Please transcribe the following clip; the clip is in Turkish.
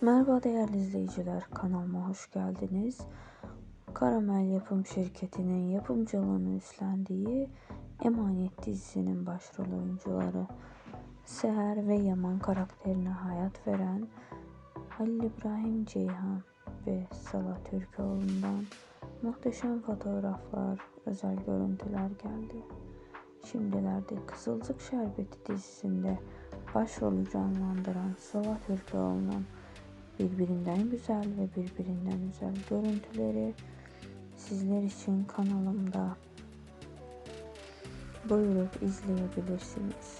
Merhaba değerli izleyiciler, kanalıma hoş geldiniz. Karamel Yapım Şirketi'nin yapımcılığını üstlendiği Emanet dizisinin başrol oyuncuları Seher ve Yaman karakterine hayat veren Halil İbrahim Ceyhan ve Salah Türkoğlu'ndan muhteşem fotoğraflar, özel görüntüler geldi. Şimdilerde Kızılcık Şerbeti dizisinde başrolü canlandıran Salah Türkoğlu'nun birbirinden güzel ve birbirinden güzel görüntüleri sizler için kanalımda buyurup izleyebilirsiniz.